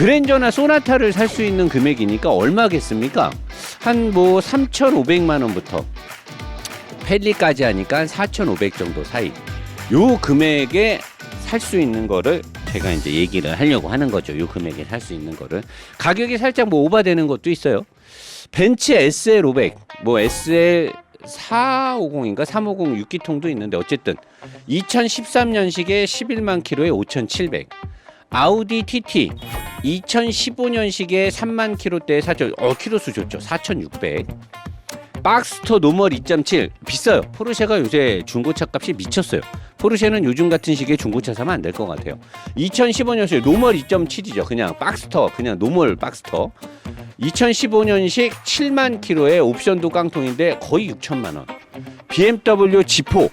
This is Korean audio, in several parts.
그랜저나 소나타를 살 수 있는 금액이니까 얼마겠습니까? 한 뭐 3,500만 원부터 펠리까지 하니까 한 4,500 정도 사이. 요 금액에 살 수 있는 거를 제가 이제 얘기를 하려고 하는 거죠. 요 금액에 살 수 있는 거를. 가격이 살짝 뭐 오바되는 것도 있어요. 벤츠 SL 500, 뭐 SL 450인가 350 6기통도 있는데 어쨌든 2013년식에 11만 킬로에 5,700. 아우디 TT 2015년식에 3만 킬로대에 4천 어 킬로수 좋죠 4,600. 박스터 노멀 2.7 비싸요. 포르쉐가 요새 중고차 값이 미쳤어요. 포르쉐는 요즘 같은 시기에 중고차 사면 안 될 것 같아요. 2015년식 노멀 2.7이죠. 그냥 박스터 그냥 노멀 박스터. 2015년식 7만 킬로에 옵션도 깡통인데 거의 6천만 원. BMW G4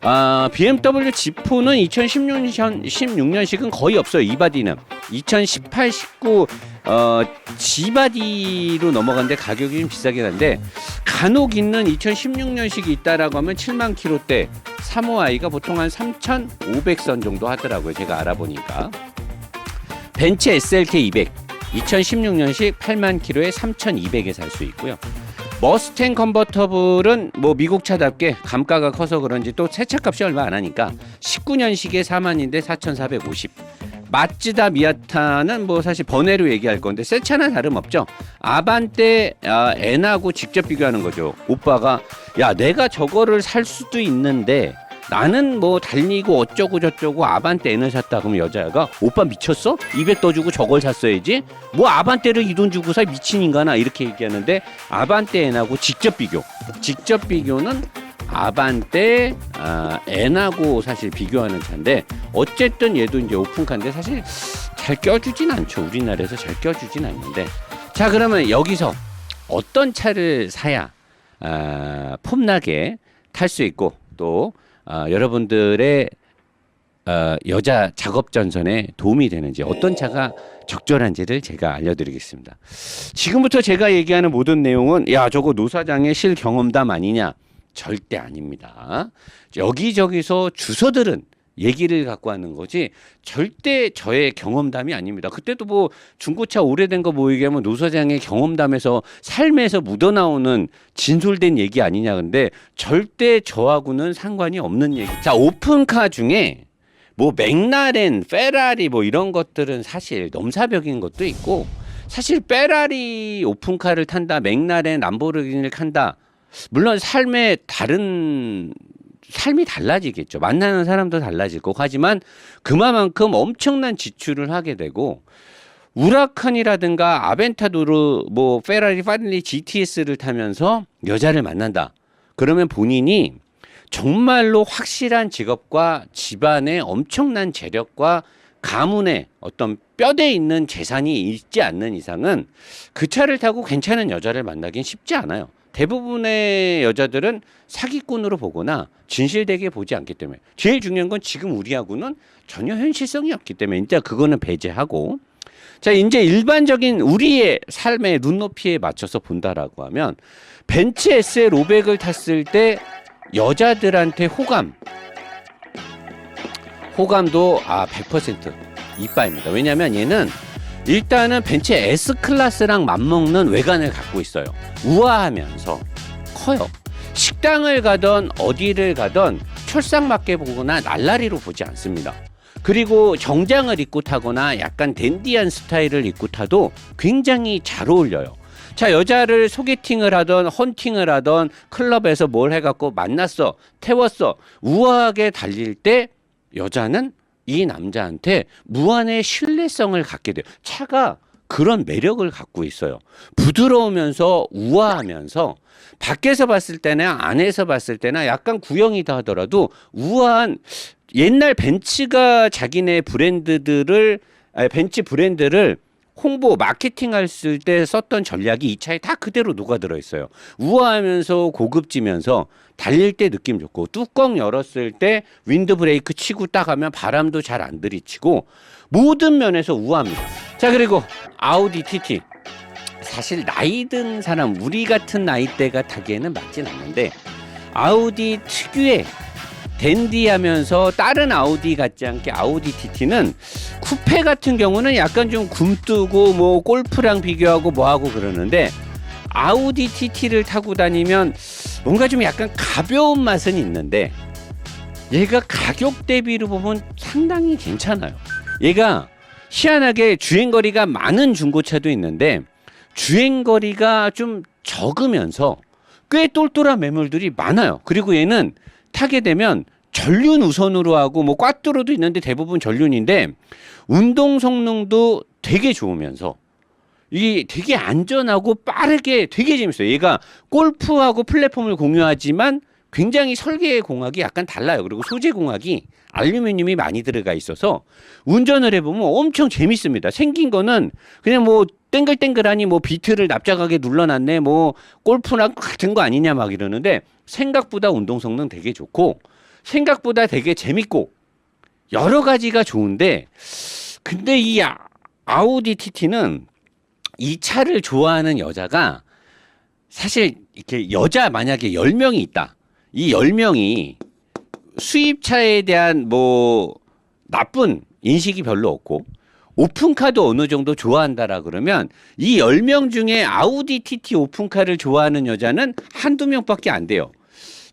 아, BMW G4는 2016년 16년식은 거의 없어요. 이 바디는 2018, 19 어, G바디로 넘어갔는데 가격이 좀 비싸긴 한데 간혹 있는 2016년식이 있다라고 하면 7만 킬로대 3호아이가 보통 한 3,500선 정도 하더라고요. 제가 알아보니까 벤츠 SLK 200 2016년식 8만 킬로에 3,200에 살 수 있고요. 머스탱 컨버터블은 뭐 미국 차답게 감가가 커서 그런지 또 세차 값이 얼마 안 하니까 19년식에 4만인데 4,450. 마츠다 미아타는 뭐 사실 번외로 얘기할 건데 새 차나 다름없죠. 아반떼 아, N하고 직접 비교하는 거죠. 오빠가 야 내가 저거를 살 수도 있는데 나는 뭐 달리고 어쩌고 저쩌고 아반떼 N을 샀다 그러면 여자가 오빠 미쳤어? 200 더 주고 저걸 샀어야지? 뭐 아반떼를 이 돈 주고 사 미친 인간아. 이렇게 얘기하는데 아반떼 N하고 직접 비교. 직접 비교는 아반떼 아, N하고 사실 비교하는 차인데 어쨌든 얘도 이제 오픈카인데 사실 잘 껴주진 않죠. 우리나라에서 잘 껴주진 않는데. 자 그러면 여기서 어떤 차를 사야 아, 폼나게 탈 수 있고 또 아, 여러분들의 어, 여자 작업 전선에 도움이 되는지 어떤 차가 적절한지를 제가 알려드리겠습니다. 지금부터 제가 얘기하는 모든 내용은 야 저거 노 사장의 실 경험담 아니냐 절대 아닙니다. 여기저기서 주소들은 얘기를 갖고 하는 거지 절대 저의 경험담이 아닙니다. 그때도 뭐 중고차 오래된 거 뭐 얘기하면 노사장의 경험담에서 삶에서 묻어나오는 진솔된 얘기 아니냐 근데 절대 저하고는 상관이 없는 얘기. 자 오픈카 중에 뭐 맥라렌, 페라리 뭐 이런 것들은 사실 넘사벽인 것도 있고 사실 페라리 오픈카를 탄다, 맥라렌, 람보르기니를 탄다. 물론 삶의 다른 삶이 달라지겠죠. 만나는 사람도 달라질 거고 하지만 그만큼 엄청난 지출을 하게 되고 우라칸이라든가 아벤타도르 뭐 페라리 파릴리 GTS를 타면서 여자를 만난다. 그러면 본인이 정말로 확실한 직업과 집안의 엄청난 재력과 가문의 어떤 뼈대 있는 재산이 있지 않는 이상은 그 차를 타고 괜찮은 여자를 만나긴 쉽지 않아요. 대부분의 여자들은 사기꾼으로 보거나 진실되게 보지 않기 때문에 제일 중요한 건 지금 우리하고는 전혀 현실성이 없기 때문에 일단 그거는 배제하고 자 이제 일반적인 우리의 삶의 눈높이에 맞춰서 본다라고 하면 벤츠 SL 500을 탔을 때 여자들한테 호감 호감도 아 100% 이빠입니다. 왜냐하면 얘는 일단은 벤츠 S 클래스랑 맞먹는 외관을 갖고 있어요. 우아하면서 커요. 식당을 가던 어디를 가던 철상맞게 보거나 날라리로 보지 않습니다. 그리고 정장을 입고 타거나 약간 댄디한 스타일을 입고 타도 굉장히 잘 어울려요. 자 여자를 소개팅을 하던 헌팅을 하던 클럽에서 뭘 해갖고 만났어 태웠어 우아하게 달릴 때 여자는 이 남자한테 무한의 신뢰성을 갖게 돼요. 차가 그런 매력을 갖고 있어요. 부드러우면서 우아하면서 밖에서 봤을 때나 안에서 봤을 때나 약간 구형이다 하더라도 우아한 옛날 벤츠가 자기네 브랜드들을 벤츠 브랜드를 홍보 마케팅 했을 때 썼던 전략이 이 차에 다 그대로 녹아들어 있어요. 우아하면서 고급지면서 달릴 때 느낌 좋고 뚜껑 열었을 때 윈드 브레이크 치고 딱 하면 바람도 잘 안 들이치고 모든 면에서 우아합니다. 자 그리고 아우디 TT 사실 나이 든 사람 우리 같은 나이대가 타기에는 맞진 않는데 아우디 특유의 댄디하면서 다른 아우디 같지 않게 아우디 TT는 쿠페 같은 경우는 약간 좀 굼뜨고 뭐 골프랑 비교하고 뭐하고 그러는데 아우디 TT를 타고 다니면 뭔가 좀 약간 가벼운 맛은 있는데 얘가 가격 대비로 보면 상당히 괜찮아요. 얘가 희한하게 주행거리가 많은 중고차도 있는데 주행거리가 좀 적으면서 꽤 똘똘한 매물들이 많아요. 그리고 얘는 타게 되면 전륜 우선으로 하고 뭐 꽈뚜로도 있는데 대부분 전륜인데 운동 성능도 되게 좋으면서 이게 되게 안전하고 빠르게 되게 재밌어요. 얘가 골프하고 플랫폼을 공유하지만 굉장히 설계 공학이 약간 달라요. 그리고 소재 공학이 알루미늄이 많이 들어가 있어서 운전을 해보면 엄청 재밌습니다. 생긴 거는 그냥 뭐 땡글땡글하니 뭐 비트를 납작하게 눌러놨네 뭐 골프랑 같은 거 아니냐 막 이러는데 생각보다 운동 성능 되게 좋고 생각보다 되게 재밌고 여러 가지가 좋은데 근데 이 아- 아우디 TT는 이 차를 좋아하는 여자가 사실 이렇게 여자 만약에 10명이 있다. 이 10명이 수입차에 대한 뭐 나쁜 인식이 별로 없고 오픈카도 어느 정도 좋아한다라 그러면 이 10명 중에 아우디 TT 오픈카를 좋아하는 여자는 한두 명밖에 안 돼요.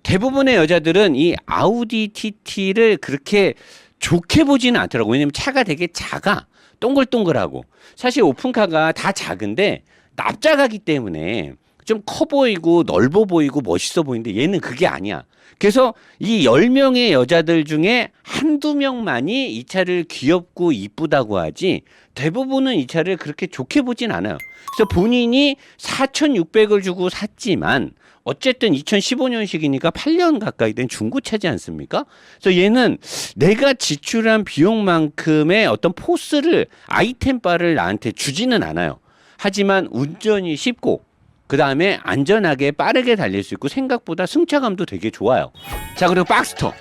대부분의 여자들은 이 아우디 TT를 그렇게 좋게 보지는 않더라고요. 왜냐면 차가 되게 작아. 동글동글하고. 사실 오픈카가 다 작은데 납작하기 때문에 좀 커 보이고 넓어 보이고 멋있어 보이는데 얘는 그게 아니야. 그래서 이 10명의 여자들 중에 한두 명만이 이 차를 귀엽고 이쁘다고 하지 대부분은 이 차를 그렇게 좋게 보진 않아요. 그래서 본인이 4,600을 주고 샀지만 어쨌든 2015년식이니까 8년 가까이 된 중고차지 않습니까? 그래서 얘는 내가 지출한 비용만큼의 어떤 포스를 아이템 바를 나한테 주지는 않아요. 하지만 운전이 쉽고 그 다음에 안전하게 빠르게 달릴 수 있고 생각보다 승차감도 되게 좋아요. 자 그리고 박스터.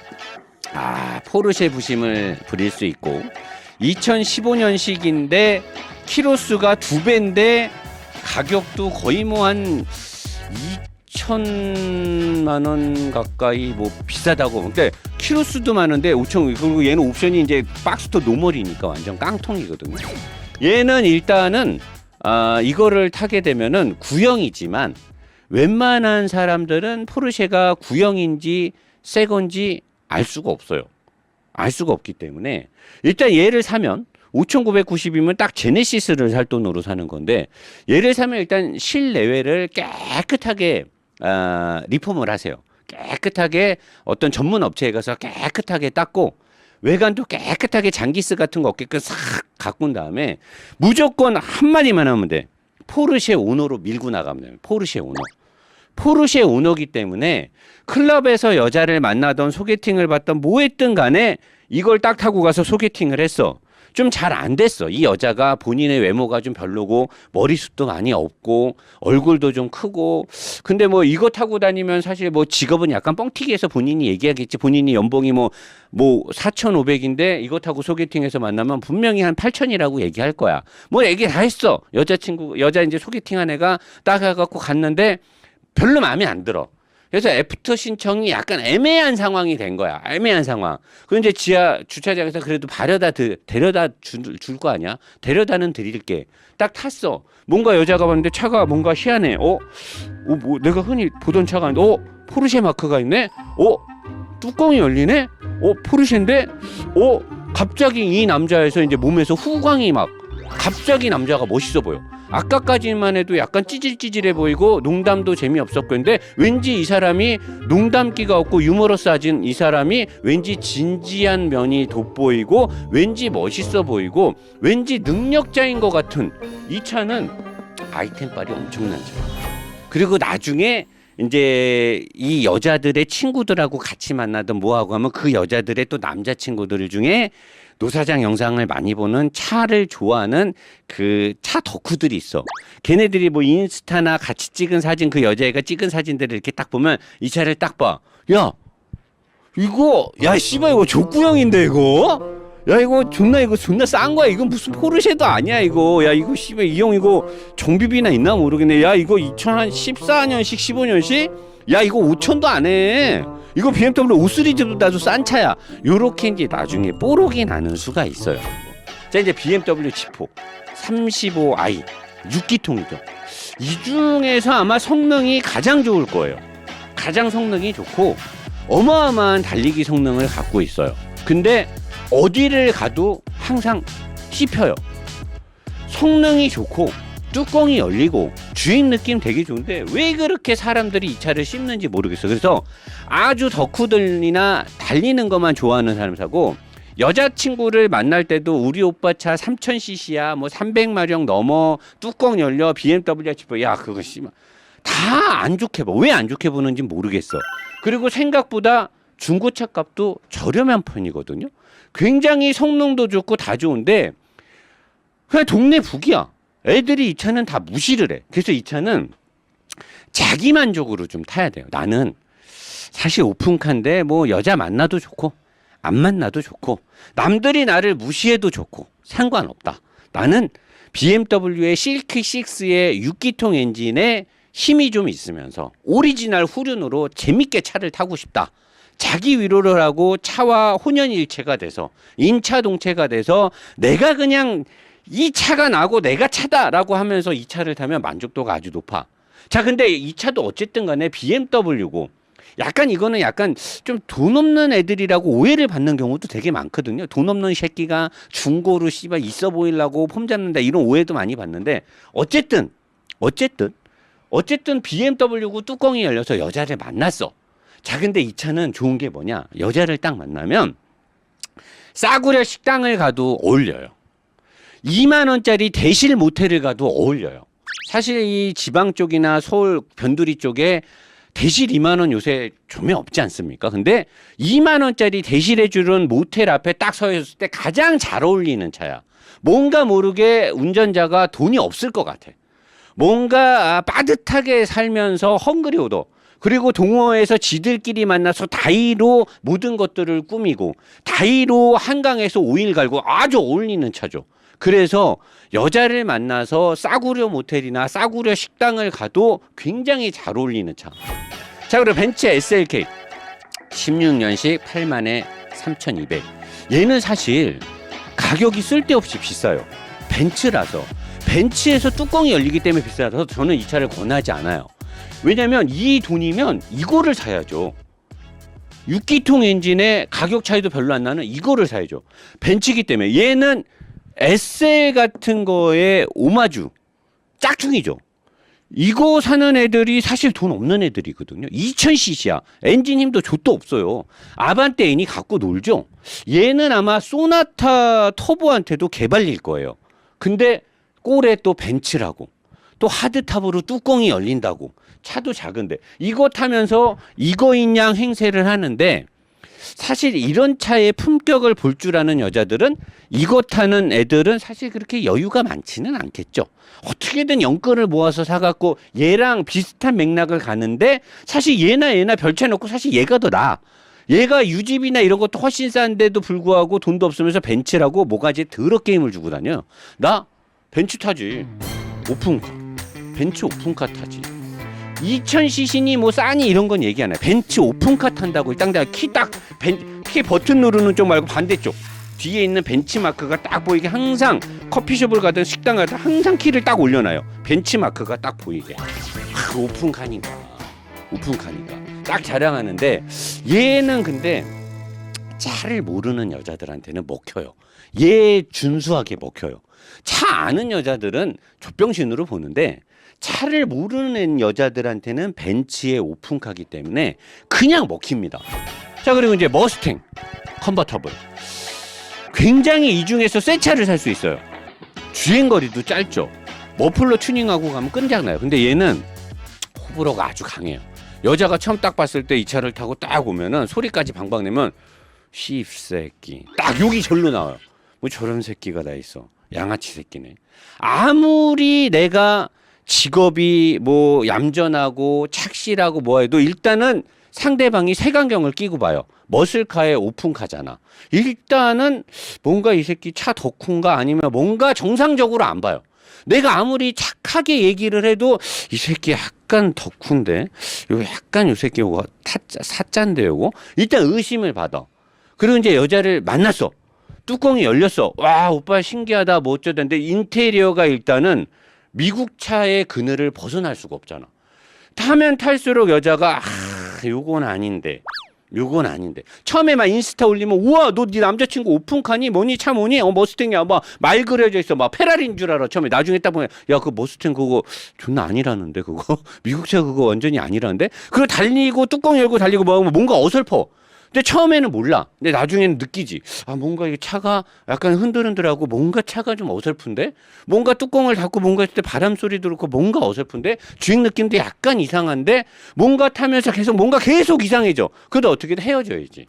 아 포르쉐 부심을 부릴 수 있고 2015년식인데 키로수가 두 배인데 가격도 거의 뭐 한 2천만 원 가까이 뭐 비싸다고. 근데 키로수도 많은데 5천 그리고 얘는 옵션이 이제 박스터 노멀이니까 완전 깡통이거든요. 얘는 일단은 아 이거를 타게 되면은 구형이지만 웬만한 사람들은 포르쉐가 구형인지 새 건지 알 수가 없어요. 알 수가 없기 때문에 일단 얘를 사면 5,990이면 딱 제네시스를 살 돈으로 사는 건데 얘를 사면 일단 실내외를 깨끗하게 아, 리폼을 하세요. 깨끗하게 어떤 전문 업체에 가서 깨끗하게 닦고 외관도 깨끗하게 장기스 같은 거 없게끔 싹 가꾼 다음에 무조건 한 마디만 하면 돼. 포르쉐 오너로 밀고 나가면 돼요. 포르쉐 오너. 포르쉐 오너기 때문에 클럽에서 여자를 만나던 소개팅을 받던 뭐 했든 간에 이걸 딱 타고 가서 소개팅을 했어. 좀 잘 안 됐어. 이 여자가 본인의 외모가 좀 별로고 머리숱도 많이 없고 얼굴도 좀 크고 근데 뭐 이거 타고 다니면 사실 뭐 직업은 약간 뻥튀기해서 본인이 얘기하겠지. 본인이 연봉이 뭐뭐 4,500인데 이거 타고 소개팅해서 만나면 분명히 한 8,000이라고 얘기할 거야. 뭐 얘기 다 했어. 여자친구 여자 이제 소개팅한 애가 따가 갖고 갔는데 별로 마음에 안 들어. 그래서 애프터 신청이 약간 애매한 상황이 된 거야. 애매한 상황. 그 이제 지하 주차장에서 그래도 바려다 드, 데려다 줄 거 아니야? 데려다는 드릴게. 딱 탔어. 뭔가 여자가 봤는데 차가 뭔가 희한해. 어? 어, 뭐 내가 흔히 보던 차가 아닌데, 어? 포르쉐 마크가 있네? 어? 뚜껑이 열리네? 어? 포르쉐인데? 어? 갑자기 이 남자에서 이제 몸에서 후광이 막 갑자기 남자가 멋있어 보여. 아까까지만 해도 약간 찌질찌질해 보이고 농담도 재미없었고 근데 왠지 이 사람이 농담기가 없고 유머러스하진 이 사람이 왠지 진지한 면이 돋보이고 왠지 멋있어 보이고 왠지 능력자인 것 같은 이 차는 아이템빨이 엄청난 차예요. 그리고 나중에 이제 이 여자들의 친구들하고 같이 만나던 뭐하고 하면 그 여자들의 또 남자 친구들 중에 노사장 영상을 많이 보는 차를 좋아하는 그 차 덕후들이 있어. 걔네들이 뭐 인스타나 같이 찍은 사진 그 여자애가 찍은 사진들을 이렇게 딱 보면 이 차를 딱 봐. 야, 이거 야 씨발 이거 족구형인데 이거? 야 이거 존나 이거 존나 싼 거야 이건 무슨 포르쉐도 아니야 이거 야 이거 씨발 이 형 이거 정비비나 있나 모르겠네 야 이거 2014년식 15년식 야 이거 5천도 안 해. 이거 BMW 5 시리즈도 나도 싼 차야. 요렇게 이제 나중에 뽀록이 나는 수가 있어요. 자 이제 BMW G4 35i 6기통이죠. 이 중에서 아마 성능이 가장 좋을 거예요. 가장 성능이 좋고 어마어마한 달리기 성능을 갖고 있어요. 근데 어디를 가도 항상 씹혀요. 성능이 좋고 뚜껑이 열리고 주행 느낌 되게 좋은데 왜 그렇게 사람들이 이 차를 씹는지 모르겠어. 그래서 아주 덕후들이나 달리는 것만 좋아하는 사람 사고 여자친구를 만날 때도 우리 오빠 차 3000cc야 뭐 300마력 넘어 뚜껑 열려 BMW 지퍼 야 그거 씨발 다안 좋게 봐. 왜 안 좋게 보는지 모르겠어. 그리고 생각보다 중고차 값도 저렴한 편이거든요. 굉장히 성능도 좋고 다 좋은데 그냥 동네 북이야. 애들이 이 차는 다 무시를 해. 그래서 이 차는 자기 만족으로 좀 타야 돼요. 나는 사실 오픈카인데 뭐 여자 만나도 좋고 안 만나도 좋고 남들이 나를 무시해도 좋고 상관없다. 나는 BMW의 실크 6의 6기통 엔진에 힘이 좀 있으면서 오리지널 후륜으로 재밌게 차를 타고 싶다. 자기 위로를 하고 차와 혼연일체가 돼서 인차동체가 돼서 내가 그냥 이 차가 나고 내가 차다라고 하면서 이 차를 타면 만족도가 아주 높아. 자, 근데 이 차도 어쨌든 간에 BMW고 약간 이거는 약간 좀 돈 없는 애들이라고 오해를 받는 경우도 되게 많거든요. 돈 없는 새끼가 중고로 씨발 있어 보이려고 폼 잡는다 이런 오해도 많이 받는데 어쨌든 어쨌든 어쨌든 BMW고 뚜껑이 열려서 여자를 만났어. 자, 근데 이 차는 좋은 게 뭐냐? 여자를 딱 만나면 싸구려 식당을 가도 어울려요. 2만 원짜리 대실 모텔을 가도 어울려요. 사실 이 지방 쪽이나 서울 변두리 쪽에 대실 2만 원 요새 좀에 없지 않습니까? 근데 2만 원짜리 대실해 주는 모텔 앞에 딱 서 있을 때 가장 잘 어울리는 차야. 뭔가 모르게 운전자가 돈이 없을 것 같아. 뭔가 아, 빠듯하게 살면서 헝그리 오더 그리고 동호회에서 지들끼리 만나서 다이로 모든 것들을 꾸미고 다이로 한강에서 오일 갈고 아주 어울리는 차죠. 그래서 여자를 만나서 싸구려 모텔이나 싸구려 식당을 가도 굉장히 잘 어울리는 차. 자, 그리고 벤츠 SLK 16년식 8만에 3,200. 얘는 사실 가격이 쓸데없이 비싸요. 벤츠라서. 벤츠에서 뚜껑이 열리기 때문에 비싸서 저는 이 차를 권하지 않아요. 왜냐면 이 돈이면 이거를 사야죠. 6기통 엔진에 가격 차이도 별로 안 나는 이거를 사야죠. 벤츠기 때문에 얘는 SL 같은 거에 오마주 짝퉁이죠. 이거 사는 애들이 사실 돈 없는 애들이거든요. 2000cc야. 엔진 힘도 좆도 없어요. 아반떼 애니 갖고 놀죠. 얘는 아마 소나타 터보한테도 개발릴 거예요. 근데 꼴에 또 벤츠라고 또 하드탑으로 뚜껑이 열린다고 차도 작은데 이거 타면서 이거인 양 행세를 하는데 사실 이런 차의 품격을 볼 줄 아는 여자들은 이거 타는 애들은 사실 그렇게 여유가 많지는 않겠죠. 어떻게든 연권을 모아서 사갖고 얘랑 비슷한 맥락을 가는데 사실 얘나 얘나 별차 놓고 사실 얘가 더 나아. 얘가 유집이나 이런 것도 훨씬 싼데도 불구하고 돈도 없으면서 벤츠라고 뭐가지 더럽게 힘을 주고 다녀. 나 벤츠 타지. 오픈카. 벤츠 오픈카 타지. 2000cc니 뭐 싸니 이런 건 얘기 안 해. 벤츠 오픈카 탄다고 딱 내가 키딱 키 버튼 누르는 쪽 말고 반대쪽. 뒤에 있는 벤치 마크가 딱 보이게 항상 커피숍을 가든 식당 가든 항상 키를 딱 올려놔요. 벤치 마크가 딱 보이게. 아, 오픈카니까. 오픈카니까. 딱 자랑하는데 얘는 근데 차를 모르는 여자들한테는 먹혀요. 얘 준수하게 먹혀요. 차 아는 여자들은 족병신으로 보는데 차를 모르는 여자들한테는 벤츠의 오픈카기 때문에 그냥 먹힙니다. 자 그리고 이제 머스탱 컨버터블 굉장히 이 중에서 새 차를 살 수 있어요. 주행 거리도 짧죠. 머플러 튜닝하고 가면 끈적나요. 근데 얘는 호불호가 아주 강해요. 여자가 처음 딱 봤을 때 이 차를 타고 딱 오면은 소리까지 방방 내면 씹새끼 딱 욕이 절로 나와요. 뭐 저런 새끼가 다 있어. 양아치 새끼네. 아무리 내가 직업이 뭐 얌전하고 착실하고 뭐 해도 일단은 상대방이 색안경을 끼고 봐요. 머슬카의 오픈카잖아. 일단은 뭔가 이 새끼 차 덕후인가 아니면 뭔가 정상적으로 안 봐요. 내가 아무리 착하게 얘기를 해도 이 새끼 약간 덕후인데 요 약간 요 새끼 요거 타짜 사짠데 요거 일단 의심을 받아. 그리고 이제 여자를 만났어. 뚜껑이 열렸어. 와 오빠 신기하다. 뭐 어쩌던데 인테리어가 일단은 미국 차의 그늘을 벗어날 수가 없잖아. 타면 탈수록 여자가 아 요건 아닌데 요건 아닌데. 처음에 막 인스타 올리면 우와 너 네 남자친구 오픈카니 뭐니 차 뭐니? 어 머스탱이야. 막 말 그려져 있어. 막 페라리인 줄 알아. 처음에 나중에 딱 보면 야 그 머스탱 그거 존나 아니라는데 그거? 미국 차 그거 완전히 아니라는데? 그리고 달리고 뚜껑 열고 달리고 뭐 뭔가 어설퍼 근데 처음에는 몰라. 근데 나중에는 느끼지. 아, 뭔가 이 차가 약간 흔들흔들하고 뭔가 차가 좀 어설픈데? 뭔가 뚜껑을 닫고 뭔가 했을 때 바람 소리 들고 뭔가 어설픈데? 주행 느낌도 약간 이상한데? 뭔가 타면서 계속 뭔가 계속 이상해져. 그래도 어떻게든 헤어져야지.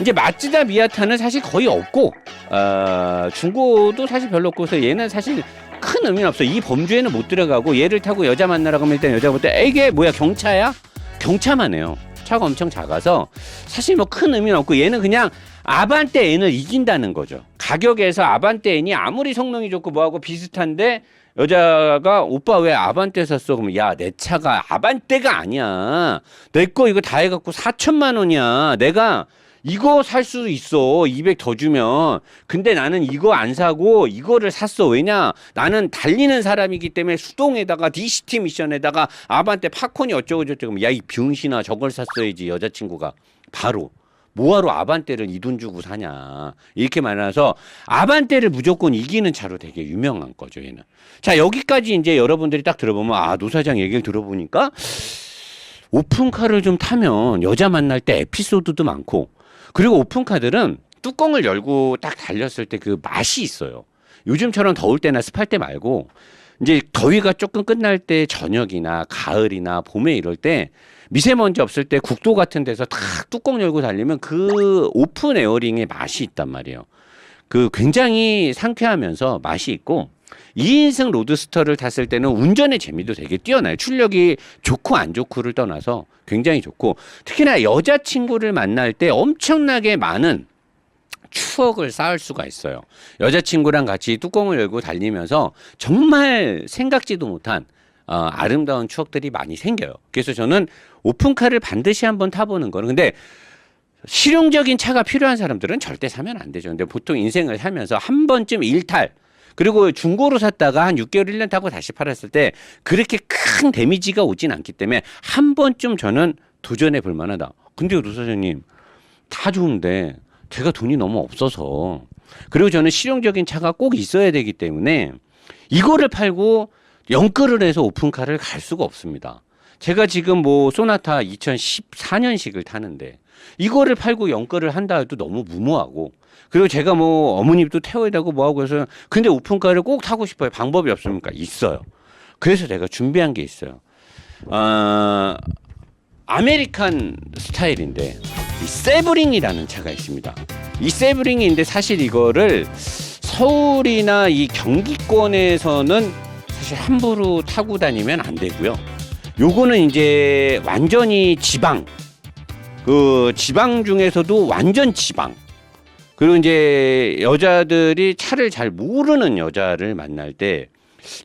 이제 마츠다 미아타는 사실 거의 없고, 아, 중고도 사실 별로 없고, 그래서 얘는 사실 큰 의미는 없어. 이 범주에는 못 들어가고 얘를 타고 여자 만나러 가면 일단 여자 볼때 이게 뭐야 경차야? 경차만 해요. 차가 엄청 작아서 사실 뭐 큰 의미는 없고 얘는 그냥 아반떼 N을 이긴다는 거죠. 가격에서 아반떼 N이 아무리 성능이 좋고 뭐하고 비슷한데 여자가 오빠 왜 아반떼 샀어? 그러면 야 내 차가 아반떼가 아니야. 내 거 이거 다 해갖고 4천만 원이야. 내가 이거 살 수 있어. 200 더 주면. 근데 나는 이거 안 사고 이거를 샀어. 왜냐? 나는 달리는 사람이기 때문에 수동에다가 DCT 미션에다가 아반떼 팝콘이 어쩌고 저쩌고. 야, 이 병신아 저걸 샀어야지. 여자친구가. 바로. 뭐하러 아반떼를 이 돈 주고 사냐. 이렇게 말해서 아반떼를 무조건 이기는 차로 되게 유명한 거죠, 얘는. 자, 여기까지 이제 여러분들이 딱 들어보면 아, 노 사장 얘기를 들어보니까 오픈카를 좀 타면 여자 만날 때 에피소드도 많고 그리고 오픈카들은 뚜껑을 열고 딱 달렸을 때 그 맛이 있어요. 요즘처럼 더울 때나 습할 때 말고 이제 더위가 조금 끝날 때 저녁이나 가을이나 봄에 이럴 때 미세먼지 없을 때 국도 같은 데서 탁 뚜껑 열고 달리면 그 오픈 에어링의 맛이 있단 말이에요. 그 굉장히 상쾌하면서 맛이 있고 2인승 로드스터를 탔을 때는 운전의 재미도 되게 뛰어나요. 출력이 좋고 안 좋고를 떠나서 굉장히 좋고 특히나 여자친구를 만날 때 엄청나게 많은 추억을 쌓을 수가 있어요. 여자친구랑 같이 뚜껑을 열고 달리면서 정말 생각지도 못한 어, 아름다운 추억들이 많이 생겨요. 그래서 저는 오픈카를 반드시 한번 타보는 거는 근데 실용적인 차가 필요한 사람들은 절대 사면 안 되죠. 근데 보통 인생을 살면서 한 번쯤 일탈 그리고 중고로 샀다가 한 6개월, 1년 타고 다시 팔았을 때 그렇게 큰 데미지가 오진 않기 때문에 한 번쯤 저는 도전해 볼 만하다. 근데요, 노 사장님. 다 좋은데 제가 돈이 너무 없어서 그리고 저는 실용적인 차가 꼭 있어야 되기 때문에 이거를 팔고 연끌을 해서 오픈카를 갈 수가 없습니다. 제가 지금 뭐 소나타 2014년식을 타는데 이거를 팔고 연끌을 한다 해도 너무 무모하고 그리고 제가 뭐 어머님도 태워야 되고 뭐하고 해서 근데 오픈카를 꼭 타고 싶어요. 방법이 없습니까? 있어요. 그래서 제가 준비한 게 있어요. 아, 아메리칸 스타일인데 이 세브링이라는 차가 있습니다. 이 세브링인데 사실 이거를 서울이나 이 경기권에서는 사실 함부로 타고 다니면 안 되고요. 요거는 이제 완전히 지방 그 지방 중에서도 완전 지방 그리고 이제 여자들이 차를 잘 모르는 여자를 만날 때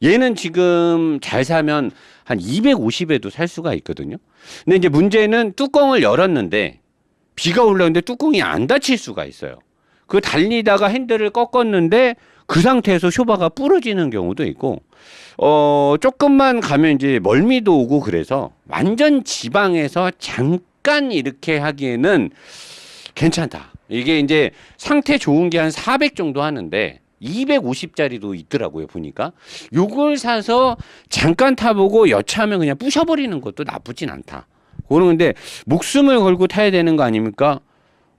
얘는 지금 잘 사면 한 250에도 살 수가 있거든요. 근데 이제 문제는 뚜껑을 열었는데 비가 올라오는데 뚜껑이 안 닫힐 수가 있어요. 그 달리다가 핸들을 꺾었는데 그 상태에서 쇼바가 부러지는 경우도 있고 어 조금만 가면 이제 멀미도 오고 그래서 완전 지방에서 잠깐 이렇게 하기에는 괜찮다. 이게 이제 상태 좋은 게 한 400 정도 하는데 250짜리도 있더라고요 보니까 요걸 사서 잠깐 타보고 여차하면 그냥 부셔버리는 것도 나쁘진 않다. 그런 건데 목숨을 걸고 타야 되는 거 아닙니까?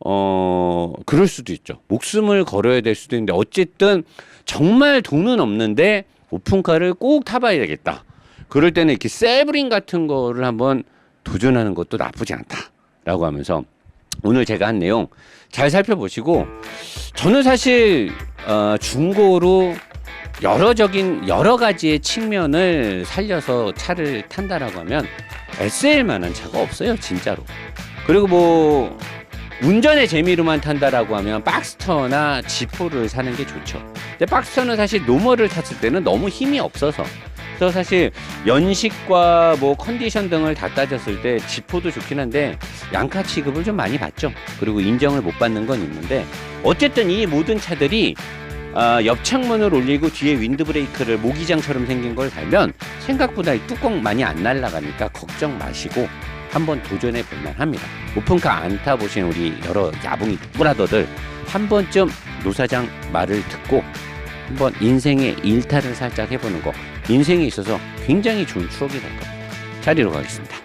어 그럴 수도 있죠. 목숨을 걸어야 될 수도 있는데 어쨌든 정말 돈은 없는데 오픈카를 꼭 타봐야 되겠다. 그럴 때는 이렇게 세브링 같은 거를 한번 도전하는 것도 나쁘지 않다라고 하면서 오늘 제가 한 내용 잘 살펴보시고 저는 사실 어, 중고로 여러적인 여러 가지의 측면을 살려서 차를 탄다라고 하면 SL만한 차가 없어요 진짜로 그리고 뭐 운전의 재미로만 탄다라고 하면 박스터나 지포를 사는 게 좋죠. 근데 박스터는 사실 노멀을 탔을 때는 너무 힘이 없어서 그래서 사실 연식과 뭐 컨디션 등을 다 따졌을 때 지포도 좋긴 한데 양카 취급을 좀 많이 받죠. 그리고 인정을 못 받는 건 있는데 어쨌든 이 모든 차들이 아, 옆창문을 올리고 뒤에 윈드브레이크를 모기장처럼 생긴 걸 달면 생각보다 이 뚜껑 많이 안 날아가니까 걱정 마시고 한번 도전해 볼만 합니다. 오픈카 안 타보신 우리 여러 야봉이 브라더들 한 번쯤 노사장 말을 듣고 한번 인생의 일탈을 살짝 해보는 거 인생에 있어서 굉장히 좋은 추억이 될 겁니다. 자리로 가겠습니다.